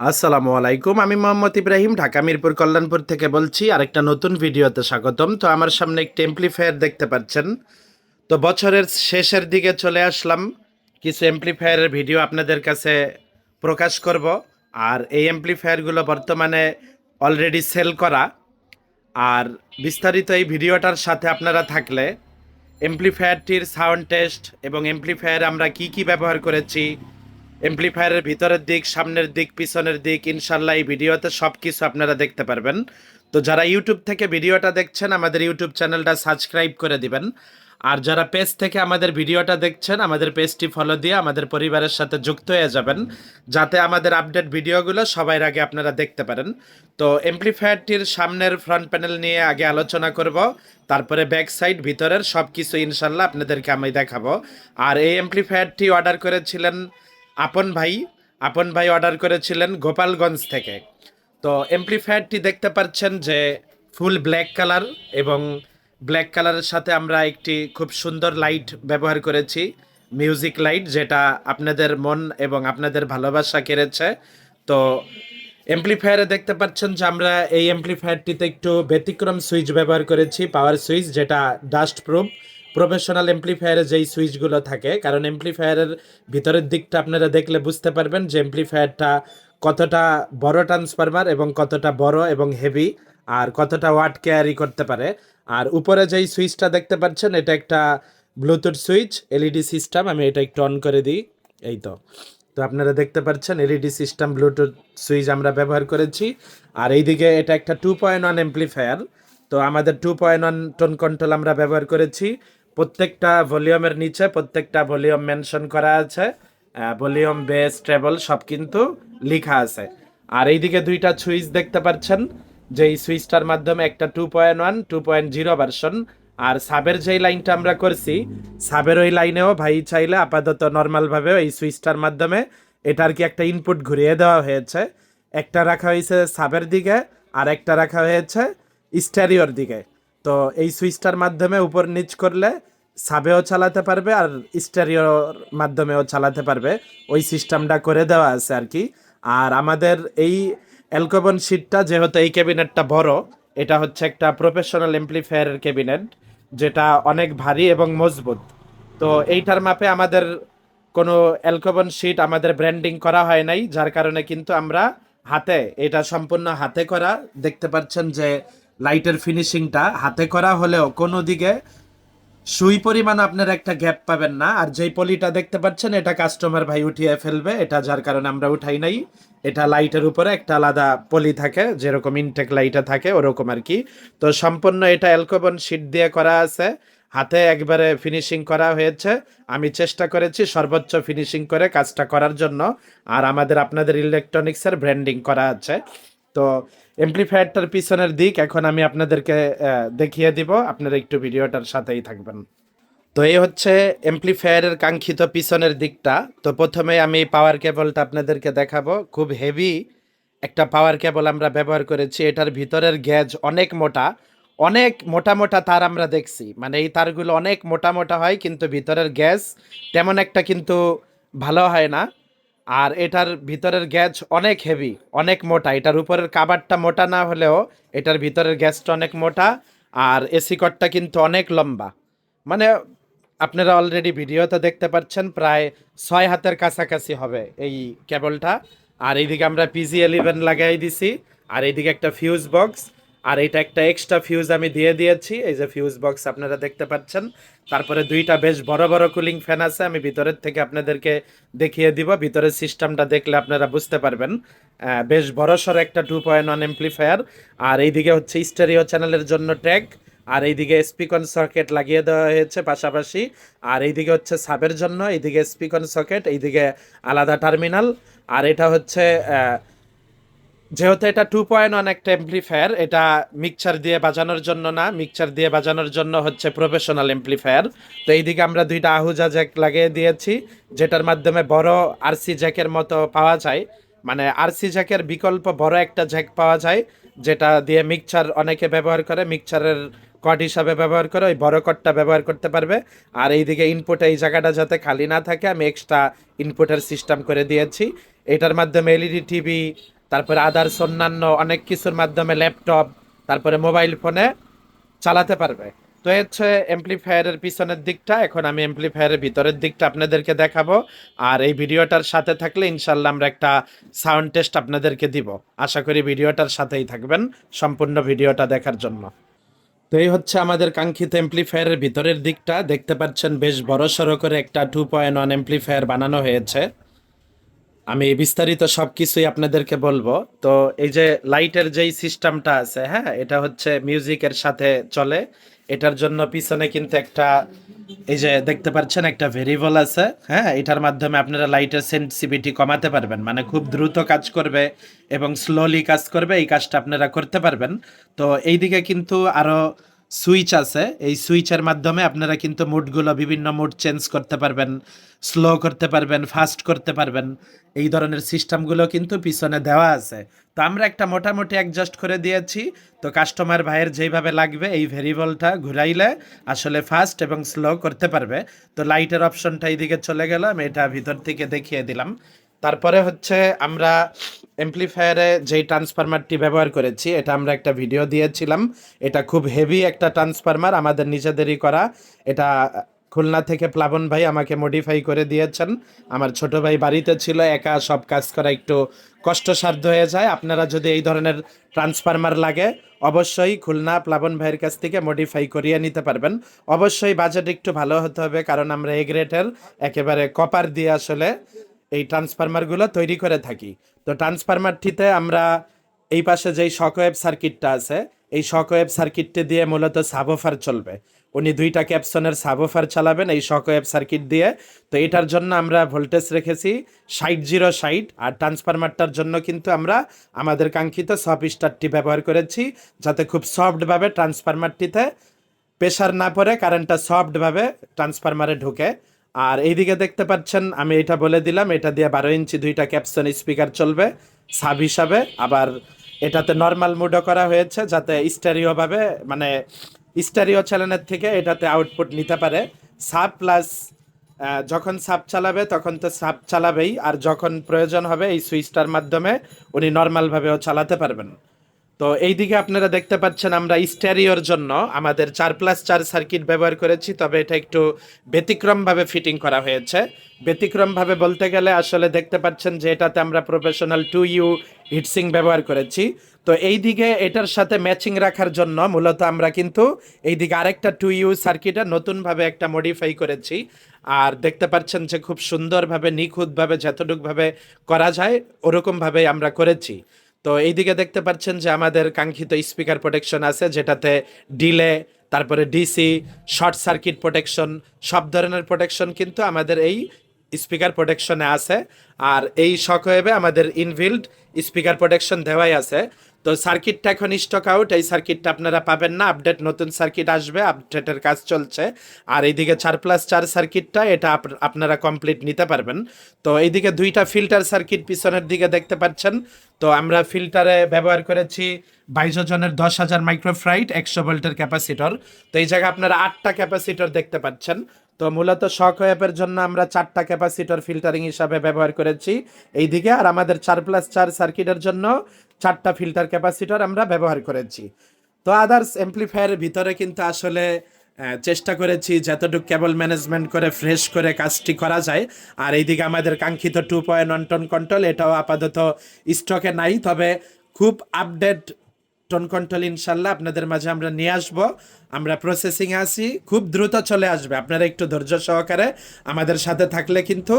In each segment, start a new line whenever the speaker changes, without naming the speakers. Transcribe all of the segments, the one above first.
আসসালামু আলাইকুম, আমি মোহাম্মদ ইব্রাহিম, ঢাকা মিরপুর কল্যাণপুর থেকে বলছি আরেকটা নতুন ভিডিওতে স্বাগতম। তো আমার সামনে একটি এমপ্লিফায়ার দেখতে পাচ্ছেন। তো বছরের শেষের দিকে চলে আসলাম। কিছু এমপ্লিফায়ারের ভিডিও আপনাদের কাছে প্রকাশ করব। আর এই এমপ্লিফায়ারগুলো বর্তমানে অলরেডি সেল করা। আর বিস্তারিত এই ভিডিওটার সাথে আপনারা থাকলে এমপ্লিফায়ারটির সাউন্ড টেস্ট এবং এমপ্লিফায়ার আমরা কি কি ব্যবহার করেছি এমপ্লিফায়ারের ভিতরের দিক, সামনের দিক, পিছনের দিক ইনশাল্লাহ এই ভিডিওতে সব কিছু আপনারা দেখতে পারবেন। তো যারা ইউটিউব থেকে ভিডিওটা দেখছেন, আমাদের ইউটিউব চ্যানেলটা সাবস্ক্রাইব করে দিবেন। আর যারা পেজ থেকে আমাদের ভিডিওটা দেখছেন, আমাদের পেজটি ফলো দিয়ে আমাদের পরিবারের সাথে যুক্ত হয়ে যাবেন, যাতে আমাদের আপডেট ভিডিওগুলো সবার আগে আপনারা দেখতে পারেন। তো এমপ্লিফায়ারটির সামনের ফ্রন্ট প্যানেল নিয়ে আগে আলোচনা করব, তারপরে ব্যাক সাইড ভিতরের সব কিছু ইনশাল্লাহ আপনাদেরকে আমি দেখাবো। আর এই এমপ্লিফায়ারটি অর্ডার করেছিলেন আপন ভাই আপন ভাই অর্ডার করেছিলেন গোপালগঞ্জ থেকে। তো এমপ্লিফায়ারটি দেখতে পাচ্ছেন যে ফুল ব্ল্যাক কালার এবং ব্ল্যাক কালারের সাথে আমরা একটি খুব সুন্দর লাইট ব্যবহার করেছি মিউজিক লাইট যেটা আপনাদের মন এবং আপনাদের ভালোবাসা কেড়েছে। তো এমপ্লিফায়ারে দেখতে পাচ্ছেন যে আমরা এই এমপ্লিফায়ারটিতে একটু ব্যতিক্রম সুইচ ব্যবহার করেছি পাওয়ার সুইচ যেটা ডাস্ট প্রুফ প্রফেশনাল এমপ্লিফায়ারে যেই সুইচগুলো থাকে, কারণ এমপ্লিফায়ারের ভিতরের দিকটা আপনারা দেখলে বুঝতে পারবেন যে এমপ্লিফায়ারটা কতটা বড় ট্রান্সফরমার এবং কতটা বড় এবং হেভি আর কতটা ওয়াট ক্যারি করতে পারে। আর উপরে যেই সুইচটা দেখতে পাচ্ছেন, এটা একটা ব্লুটুথ সুইচ এলইডি সিস্টেম আমি এটা একটু অন করে দিই, এই তো। তো আপনারা দেখতে পাচ্ছেন এলইডি সিস্টেম ব্লুটুথ সুইচ আমরা ব্যবহার করেছি। আর এইদিকে এটা একটা টু পয়েন্ট ওয়ান এমপ্লিফায়ার তো আমাদের two point one tone control আমরা ব্যবহার করেছি। প্রত্যেকটা ভলিউমের নিচে প্রত্যেকটা ভলিউম মেনশন করা আছে ভলিউম, বেস, ট্রেবল, সব কিন্তু লেখা আছে। আর এইদিকে দুইটা সুইচ দেখতে পাচ্ছেন যে এই সুইচটার মাধ্যমে একটা two point one two point zero version আর সাবের যেই লাইনটা আমরা করছি, সাবের ওই লাইনেও ভাই চাইলে আপাতত নর্মালভাবে এই সুইচটার মাধ্যমে এটার কি একটা ইনপুট ঘুরিয়ে দেওয়া হয়েছে। একটা রাখা হয়েছে সাবের দিকে, আর একটা রাখা হয়েছে স্ট্যারিওর দিকে। তো এই সুইচটার মাধ্যমে উপর নিচ করলে সাবেও চালাতে পারবে আর স্টেরিওর মাধ্যমেও চালাতে পারবে। ওই সিস্টেমটা করে দেওয়া আছে আর কি। আর আমাদের এই অ্যালকোবন শিটটা যেহেতু এই ক্যাবিনেটটা বড়, এটা হচ্ছে একটা প্রফেশনাল এমপ্লিফায়ারের ক্যাবিনেট, যেটা অনেক ভারী এবং মজবুত। তো এইটার মাপে আমাদের কোনো অ্যালকোবন শিট আমাদের ব্র্যান্ডিং করা হয় নাই, যার কারণে কিন্তু আমরা হাতে, এটা সম্পূর্ণ হাতে করা, দেখতে পাচ্ছেন যে লাইটের ফিনিশিংটা হাতে করা হলেও কোনো দিকে সুই পরিমাণ আপনার একটা গ্যাপ পাবেন না। আর যেই পলিটা দেখতে পাচ্ছেন, এটা কাস্টমার ভাই উঠিয়ে ফেলবে। এটা যার কারণে আমরা উঠাই নাই। এটা লাইটের উপরে একটা আলাদা পলি থাকে, যেরকম ইনটেক লাইটে থাকে, ওরকম আর কি। তো সম্পূর্ণ এটা অ্যালকোবন শিট দিয়ে করা আছে। হাতে একবারে ফিনিশিং করা হয়েছে। আমি চেষ্টা করেছি সর্বোচ্চ ফিনিশিং করে কাজটা করার জন্য। আর আমাদের আপনাদের ইলেকট্রনিক্সের ব্র্যান্ডিং করা আছে। তো এমপ্লিফায়ারটার পিছনের দিক এখন আমি আপনাদেরকে দেখিয়ে দিব। আপনারা একটু ভিডিওটার সাথেই থাকবেন। তো এই হচ্ছে এমপ্লিফায়ারের কাঙ্ক্ষিত পিছনের দিকটা। তো প্রথমে আমি পাওয়ার কেবলটা আপনাদেরকে দেখাবো। খুব হেভি একটা পাওয়ার কেবল আমরা ব্যবহার করেছি। এটার ভিতরের গ্যাজ অনেক মোটা। অনেক মোটা মোটা তার আমরা দেখছি। মানে এই তারগুলো অনেক মোটা মোটা হয়, কিন্তু ভিতরের গ্যাস তেমন একটা কিন্তু ভালো হয় না। আর এটার ভিতরের গ্যাস অনেক হেভি অনেক মোটা। এটার উপরের কাবারটা মোটা না হলেও এটার ভিতরের গ্যাসটা অনেক মোটা আর এসি কটটা কিন্তু অনেক লম্বা। মানে আপনারা অলরেডি ভিডিওতে দেখতে পাচ্ছেন, প্রায় ছয় হাতের কাছাকাছি হবে এই কেবলটা আর এইদিকে আমরা পিজি এলিভেন লাগাই দিছি। আর এইদিকে একটা ফিউজ বক্স আর এটা একটা এক্সট্রা ফিউজ আমি দিয়ে দিয়েছি। এই যে ফিউজ বক্স আপনারা দেখতে পাচ্ছেন। তারপরে দুইটা বেশ বড় বড় কুলিং ফ্যান আছে, আমি ভিতরের থেকে আপনাদেরকে দেখিয়ে দিব। ভিতরের সিস্টেমটা দেখলে আপনারা বুঝতে পারবেন। বেশ বড় সড়ো একটা টু পয়েন্ট ওয়ান এমপ্লিফায়ার আর এইদিকে হচ্ছে স্টেরিও চ্যানেলের জন্য ট্যাগ আর এইদিকে স্পিকন সকেট লাগিয়ে দেওয়া হয়েছে পাশাপাশি। আর এইদিকে হচ্ছে সাবের জন্য, এইদিকে স্পিকন সকেট এইদিকে আলাদা টার্মিনাল আর এটা হচ্ছে যেহেতু এটা টু পয়েন্ট ওয়ান একটা এমপ্লিফায়ার এটা মিক্সচার দিয়ে বাজানোর জন্য না মিক্সচার দিয়ে বাজানোর জন্য হচ্ছে প্রফেশনাল এমপ্লিফায়ার তো এইদিকে আমরা দুইটা আহুজা জ্যাক লাগিয়ে দিয়েছি, যেটার মাধ্যমে বড় আরসি জ্যাকের মতো পাওয়া যায়। মানে আরসি জ্যাকের বিকল্প বড় একটা জ্যাক পাওয়া যায়, যেটা দিয়ে মিক্সচার অনেকে ব্যবহার করে মিক্সচারের কট হিসাবে ব্যবহার করে, ওই বড় কটটা ব্যবহার করতে পারবে। আর এইদিকে ইনপুট এই জায়গাটা যাতে খালি না থাকে, আমি এক্সট্রা ইনপুটের সিস্টেম করে দিয়েছি। এটার মাধ্যমে এলইডি টিভি তারপরে আদার্স অন্যান্য অনেক কিছুর মাধ্যমে ল্যাপটপ তারপরে মোবাইল ফোনে চালাতে পারবে। তো হচ্ছে এমপ্লিফায়ারের পিছনের দিকটা। এখন আমি এমপ্লিফায়ারের ভিতরের দিকটা আপনাদেরকে দেখাবো। আর এই ভিডিওটার সাথে থাকলে ইনশাল্লাহ আমরা একটা সাউন্ড টেস্ট আপনাদেরকে দিব। আশা করি ভিডিওটার সাথেই থাকবেন সম্পূর্ণ ভিডিওটা দেখার জন্য। তো এই হচ্ছে আমাদের কাঙ্ক্ষিত এমপ্লিফায়ারের ভিতরের দিকটা। দেখতে পাচ্ছেন বেশ বড় সড়ো করে একটা টু পয়েন্ট ওয়ান এমপ্লিফায়ার বানানো হয়েছে। আমি বিস্তারিত সব কিছুই আপনাদেরকে বলব। তো এই যে লাইটের যেই সিস্টেমটা আছে হ্যাঁ এটা হচ্ছে মিউজিকের সাথে চলে। এটার জন্য পিছনে কিন্তু একটা, এই যে দেখতে পাচ্ছেন, একটা ভেরিয়েবল আছে হ্যাঁ এটার মাধ্যমে আপনারা লাইটের সেন্সিভিটি কমাতে পারবেন। মানে খুব দ্রুত কাজ করবে এবং স্লোলি কাজ করবে, এই কাজটা আপনারা করতে পারবেন। তো এইদিকে কিন্তু আরও সুইচ আছে। এই সুইচের মাধ্যমে আপনারা কিন্তু মুডগুলো বিভিন্ন মুড চেঞ্জ করতে পারবেন, স্লো করতে পারবেন, ফাস্ট করতে পারবেন। এই ধরনের সিস্টেমগুলো কিন্তু পিছনে দেওয়া আছে। তো আমরা একটা মোটামুটি অ্যাডজাস্ট করে দিয়েছি। তো কাস্টমার ভাইয়ের যেইভাবে লাগবে এই ভেরিয়েবলটা ঘুরাইলে আসলে ফাস্ট এবং স্লো করতে পারবে। তো লাইটের অপশনটা এইদিকে চলে গেলাম এটা ভিতর থেকে দেখিয়ে দিলাম। তারপরে হচ্ছে আমরা এমপ্লিফায়ারে যেই ট্রান্সফরমারটি ব্যবহার করেছি, এটা আমরা একটা ভিডিও দিয়েছিলাম। এটা খুব হেভি একটা ট্রান্সফরমার আমাদের নিজেদেরই করা। এটা খুলনা থেকে প্লাবন ভাই আমাকে মডিফাই করে দিয়েছেন। আমার ছোট ভাই বাড়িতে ছিল, একা সব কাজ করা একটু কষ্টসাধ্য হয়ে যায়। আপনারা যদি এই ধরনের ট্রান্সফরমার লাগে, অবশ্যই খুলনা প্লাবন ভাইয়ের কাছ থেকে মডিফাই করিয়ে নিতে পারবেন। অবশ্যই বাজেট একটু ভালো হতে হবে, কারণ আমরা এ গ্রেটের একেবারে কপার দিয়ে আসলে এই ট্রান্সফরমারগুলো তৈরি করে থাকি। তো ট্রান্সফরমারটিতে আমরা এই পাশে যেই শকওয়েভ সার্কিটটা আছে, এই শকওয়েভ সার্কিটটি দিয়ে মূলত সাবোফার চলবে। উনি দুইটা ক্যাপসনের সাবোফার চালাবেন এই শকওয়েভ সার্কিট দিয়ে। তো এটার জন্য আমরা ভোল্টেজ রেখেছি ষাট জিরো ষাট, আর ট্রান্সফরমারটার জন্য কিন্তু আমরা আমাদের কাঙ্ক্ষিত সফট স্টারটি ব্যবহার করেছি, যাতে খুব সফটভাবে ট্রান্সফরমারটিতে প্রেশার না পড়ে কারেন্টটা সফটভাবে ট্রান্সফরমারে ঢুকে। আর এইদিকে দেখতে পাচ্ছেন, আমি এটা বলে দিলাম, এটা দিয়ে বারো ইঞ্চি দুইটা ক্যাপসন স্পিকার চলবে সাব হিসাবে। আবার এটাতে নর্মাল মুডও করা হয়েছে, যাতে স্টেরিওভাবে মানে স্টেরিও চ্যানেলের থেকে এটাতে আউটপুট নিতে পারে। সাব প্লাস যখন সাব চালাবে, তখন তো সাব চালাবেই, আর যখন প্রয়োজন হবে এই সুইচটার মাধ্যমে, উনি নর্মালভাবেও চালাতে পারবেন। তো এইদিকে আপনারা দেখতে পাচ্ছেন আমরা স্টেরিওর জন্য আমাদের চার প্লাস চার সার্কিট ব্যবহার করেছি, তবে এটা একটু ব্যতিক্রমভাবে ফিটিং করা হয়েছে। ব্যতিক্রমভাবে বলতে গেলে আসলে দেখতে পাচ্ছেন যে এটাতে আমরা প্রফেশনাল টু ইউ হিটসিং ব্যবহার করেছি। তো এই দিকে এটার সাথে ম্যাচিং রাখার জন্য মূলত আমরা কিন্তু এই দিকে আরেকটা টু ইউ সার্কিটে নতুনভাবে একটা মডিফাই করেছি। আর দেখতে পাচ্ছেন যে খুব সুন্দরভাবে, নিখুঁতভাবে, যতটুকভাবে করা যায়, ওরকমভাবেই আমরা করেছি। তো এইদিকে দেখতে পাচ্ছেন যে আমাদের কাঙ্ক্ষিত স্পিকার প্রোটেকশন আছে, যেটাতে ডিলে তারপরে ডিসি শর্ট সার্কিট প্রোটেকশন সব ধরনের প্রোটেকশন কিন্তু আমাদের এই স্পিকার প্রোটেকশনে আছে। আর এই শকওয়েভে আমাদের ইনভিল্ড স্পিকার প্রোটেকশন দেওয়াই আছে। তো সার্কিটটা এখন স্টক আউট এই সার্কিটটা আপনারা পাবেন না। আপডেট নতুন সার্কিট আসবে আপডেটের কাজ চলছে। আর এইদিকে চার প্লাস চার সার্কিটটা এটা আপ- আপনারা কমপ্লিট নিতে পারবেন। তো এইদিকে দুইটা ফিল্টার সার্কিট পিছনের দিকে দেখতে পাচ্ছেন। তো আমরা ফিল্টারে ব্যবহার করেছি বাইশ জনের দশ হাজার মাইক্রোফ্রাইট একশো ভোল্টের ক্যাপাসিটর তো এই জায়গায় আপনারা আটটা ক্যাপাসিটর দেখতে পাচ্ছেন। তো মূলত শক ওয়েভের জন্য আমরা চারটা ক্যাপাসিটর ফিল্টারিং হিসাবে ব্যবহার করেছি। এইদিকে আর আমাদের চার প্লাস চার সার্কিটের জন্য চারটা ফিল্টার ক্যাপাসিটর আমরা ব্যবহার করেছি। তো আদার্স এমপ্লিফায়ারের ভিতরে কিন্তু আসলে চেষ্টা করেছি যতটুকু কেবল ম্যানেজমেন্ট করে ফ্রেশ করে কাজটি করা যায়। আর এইদিকে আমাদের কাঙ্ক্ষিত two point one tone control এটাও আপাতত স্টকে নাই। তবে খুব আপডেট টোন কন্ট্রোল ইনশাল্লাহ আপনাদের মাঝে আমরা নিয়ে আসব। আমরা প্রসেসিংয়ে আছি, খুব দ্রুত চলে আসবে। আপনারা একটু ধৈর্য সহকারে আমাদের সাথে থাকলে কিন্তু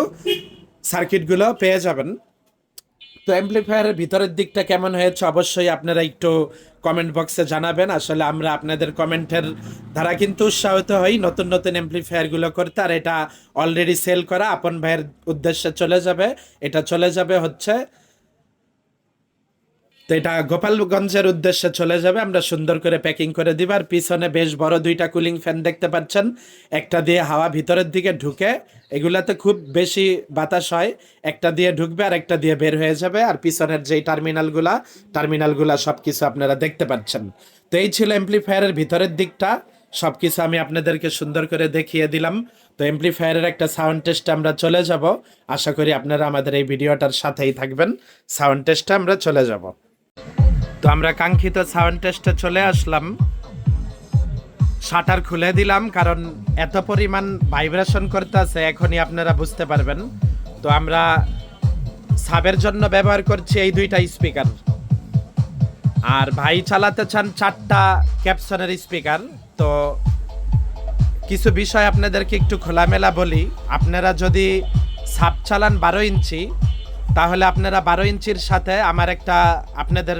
সার্কিটগুলো পেয়ে যাবেন। তো অ্যাম্পলিফায়ারের ভিতরের দিকটা কেমন হয়েছে অবশ্যই আপনারা একটু কমেন্ট বক্সে জানাবেন। আসলে আমরা আপনাদের কমেন্টের দ্বারা কিন্তু উৎসাহিত হই নতুন নতুন অ্যাম্পলিফায়ারগুলো করতে। আর এটা অলরেডি সেল করা আপন ভাইয়ের উদ্দেশ্যে চলে যাবে। এটা চলে যাবে হচ্ছে তো এটা গোপালগঞ্জের উদ্দেশ্যে চলে যাবে। আমরা সুন্দর করে প্যাকিং করে দিব আর পিছনে বেশ বড় দুইটা কুলিং ফ্যান দেখতে পাচ্ছেন। একটা দিয়ে হাওয়া ভিতরের দিকে ঢুকে, এগুলাতে খুব বেশি বাতাস হয়। একটা দিয়ে ঢুকবে আর একটা দিয়ে বের হয়ে যাবে আর পিছনের যেই টার্মিনালগুলা টার্মিনালগুলা সব কিছু আপনারা দেখতে পাচ্ছেন। তো এই ছিল এমপ্লিফায়ারের ভিতরের দিকটা। সব কিছু আমি আপনাদেরকে সুন্দর করে দেখিয়ে দিলাম। তো এমপ্লিফায়ারের একটা সাউন্ড টেস্টে আমরা চলে যাব। আশা করি আপনারা আমাদের এই ভিডিওটার সাথেই থাকবেন। সাউন্ড টেস্টে আমরা চলে যাব। তো আমরা কাঙ্ক্ষিত সাউন্ড টেস্টে চলে আসলাম। শাটার খুলে দিলাম, কারণ এত পরিমাণ ভাইব্রেশন করতেছে, এখনই আপনারা বুঝতে পারবেন। তো আমরা সাবের জন্য ব্যবহার করছি এই দুইটা স্পিকার আর ভাই চালাতে চান চারটা ক্যাপসনের স্পিকার তো কিছু বিষয় আপনাদেরকে একটু খোলামেলা বলি। আপনারা যদি সাপ চালান বারো ইঞ্চি, তাহলে আপনারা বারো ইঞ্চির সাথে আমার একটা আপনাদের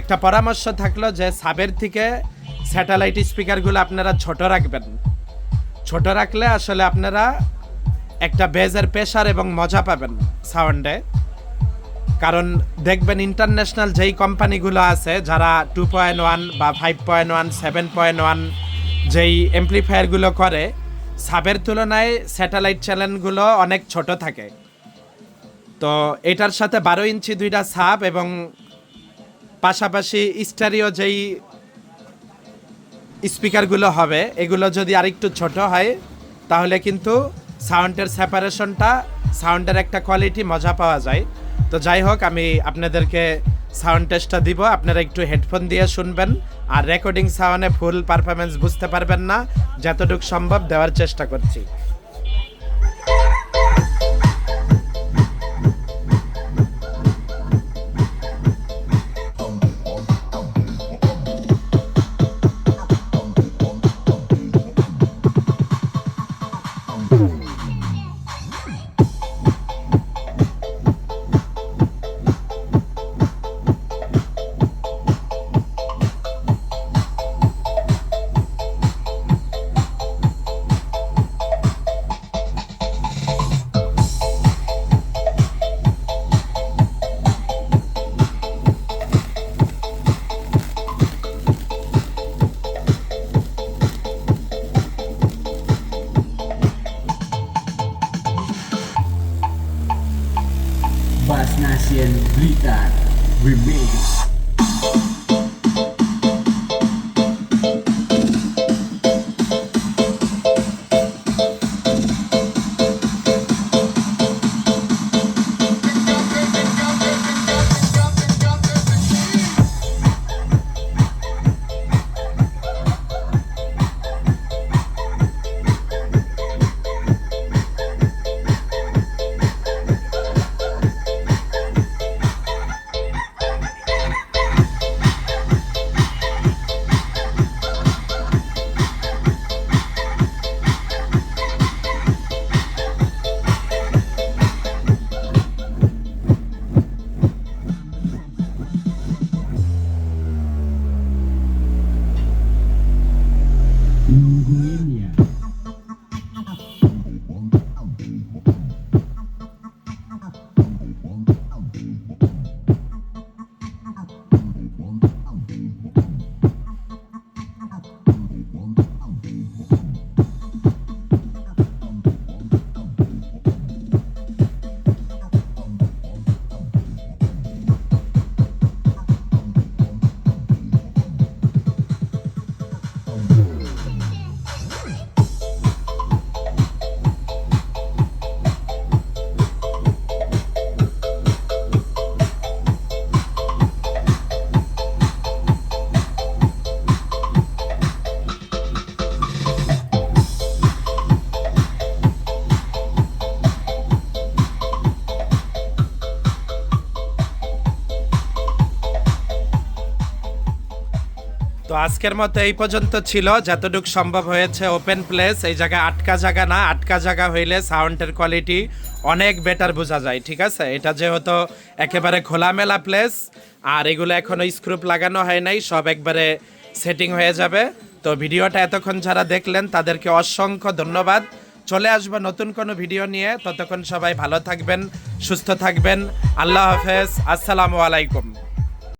একটা পরামর্শ থাকল যে সাবের থেকে স্যাটেলাইট স্পিকারগুলো আপনারা ছোট রাখবেন। ছোট রাখলে আসলে আপনারা একটা বেজের প্রেশার এবং মজা পাবেন সাউন্ডে কারণ দেখবেন ইন্টারন্যাশনাল যেই কোম্পানিগুলো আছে, যারা টু পয়েন্ট ওয়ান বা five point one seven point one যেই এমপ্লিফায়ারগুলো করে, সাবের তুলনায় স্যাটেলাইট চ্যানেলগুলো অনেক ছোট থাকে। তো এটার সাথে বারো ইঞ্চি দুইটা সাব এবং পাশাপাশি স্টারিও যেই স্পিকারগুলো হবে, এগুলো যদি আরেকটু ছোট হয়, তাহলে কিন্তু সাউন্ডের সেপারেশনটা, সাউন্ডের একটা কোয়ালিটি মজা পাওয়া যায়। তো যাই হোক, আমি আপনাদেরকে সাউন্ড টেস্টটা দিব। আপনারা একটু হেডফোন দিয়ে শুনবেন, আর রেকর্ডিং সাউন্ডে ফুল পারফরমেন্স বুঝতে পারবেন না। যতটুকু সম্ভব দেওয়ার চেষ্টা করছি। remains আজকের মতো এই পর্যন্ত ছিল। যতটুকু সম্ভব হয়েছে ওপেন প্লেস এই জায়গায় আটকা জায়গা না, আটকা জায়গা হইলে সাউন্ডের কোয়ালিটি অনেক বেটার বোঝা যায়, ঠিক আছে? এটা যেহেতু একেবারে খোলামেলা প্লেস আর এগুলো এখনও স্ক্রুপ লাগানো হয় নাই, সব একবারে সেটিং হয়ে যাবে। তো ভিডিওটা এতক্ষণ যারা দেখলেন, তাদেরকে অসংখ্য ধন্যবাদ। চলে আসব নতুন কোনো ভিডিও নিয়ে। ততক্ষণ সবাই ভালো থাকবেন, সুস্থ থাকবেন। আল্লাহ হাফেজ, আসসালামু আলাইকুম।